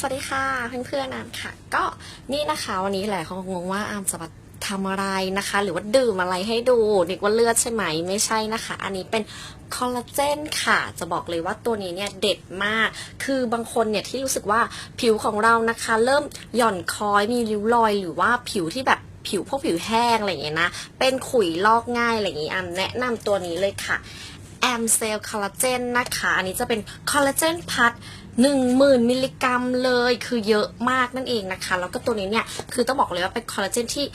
สวัสดีค่ะเพื่อนๆอามค่ะ ก็นี่นะคะวันนี้หลายคนงงว่าอามจะมาทำอะไรนะคะ หรือว่าดื่มอะไรให้ดูนึกว่าเลือดใช่ไหมไม่ใช่นะคะ อันนี้เป็นคอลลาเจนค่ะจะบอกเลยว่าตัวนี้เนี่ยเด็ดมาก คือบางคนเนี่ยที่รู้สึกว่าผิวของเรานะคะ เริ่มหย่อนคล้อยมีริ้วรอยหรือว่าผิวที่แบบผิวพวกผิวแห้งอะไรอย่างเงี้ยนะเป็นขุยลอกง่ายอะไรอย่างงี้อามแนะนำตัวนี้เลยค่ะ มเซลคอลลาเจนนะคะ อันนี้จะเป็นคอลลาเจนพัด10,000 มิลลิกรัมเลยคือเยอะมากนั่นเองนะคะ แล้วก็ตัวนี้เนี่ย คือต้องบอกเลยว่าเป็นคอลลาเจนที่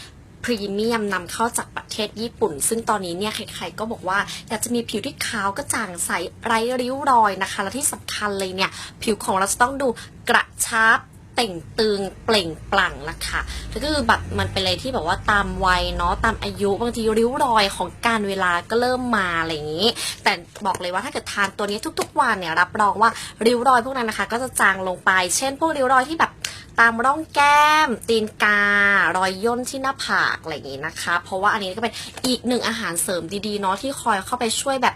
พรีเมียมนำเข้าจากประเทศญี่ปุ่น ซึ่งตอนนี้เนี่ยใครๆก็บอกว่าอยากจะมีผิวที่ขาวกระจ่างใสไร้ริ้วรอยนะคะ และที่สำคัญเลยเนี่ย ผิวของเราจะต้องดูกระชับ เต่งตึงเปล่งปลั่งนะคะแล้วก็คือแบบมันเป็นอะไรที่แบบว่าตามวัยเนาะตามอายุบางทีริ้วรอยของการเวลาก็เริ่มมาอะไรอย่างนี้ แต่บอกเลยว่าถ้าเกิดทานตัวนี้ทุก ๆ วันเนี่ยรับรองว่าริ้วรอยพวกนั้นนะคะ ก็จะจางลงไป เช่น พวกริ้วรอยที่แบบตามร่องแก้ม ตีนกา รอยย่นที่หน้าผากอะไรอย่างนี้นะคะ เพราะว่าอันนี้ก็เป็นอีกหนึ่งอาหารเสริมดีๆเนาะที่คอยเข้าไปช่วยแบบ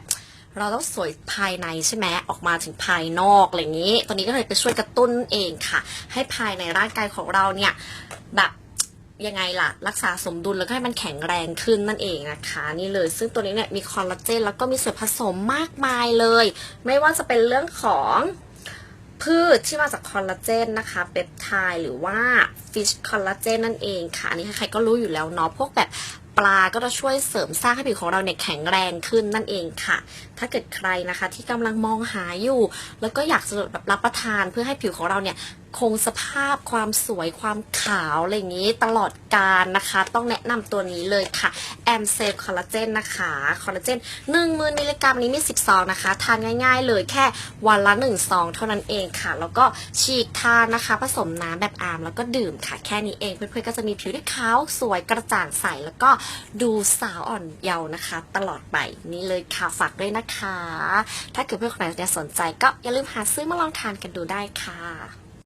เราต้องสวยภายในใช่ไหมออกมาถึงภายนอกอะไรอย่างนี้ ตัวนี้ก็เลยไปช่วยกระตุ้นเองค่ะ ให้ภายในร่างกายของเราเนี่ยแบบยังไงล่ะ รักษาสมดุลแล้วก็ให้มันแข็งแรงขึ้นนั่นเองนะคะ นี่เลย ซึ่งตัวนี้เนี่ยมีคอลลาเจนแล้วก็มีส่วนผสมมากมายเลย ไม่ว่าจะเป็นเรื่องของพืชที่มาจากคอลลาเจนนะคะเปปไทด์หรือว่าฟิชคอลลาเจนนั่นเองค่ะ อันนี้ใครๆก็รู้อยู่แล้วเนาะพวกแบบ ปลาก็จะช่วยเสริมสร้างให้ผิวของเราเนี่ยแข็งแรงขึ้นนั่นเองค่ะ ถ้าเกิดใครนะคะที่กำลังมองหาอยู่ แล้วก็อยากจะแบบรับประทานเพื่อให้ผิวของเราเนี่ยคงสภาพความสวยความขาวอะไรอย่างนี้ตลอดการนะคะ ต้องแนะนำตัวนี้เลยค่ะแอมเซลคอลลาเจนนะคะคอลลาเจน1นึ่งมือมิลลิกรัมนี้มี 10 ซองนะคะ ทานง่ายๆเลยแค่วันละ 1 ซองเท่านั้นเองค่ะ แล้วก็ฉีกทานนะคะ ผสมน้ำแบบอาร์มแล้วก็ดื่มค่ะ แค่นี้เองเพื่อนๆก็จะมีผิวที่ขาวสวยกระจ่างใสแล้วก็ดูสาวอ่อนเยาว์นะคะ ตลอดไปนี่เลยค่ะฝากด้วยนะคะ ถ้าเกิดเพื่อนคนไหนสนใจก็อย่าลืมหาซื้อมาลองทานกันดูได้ค่ะ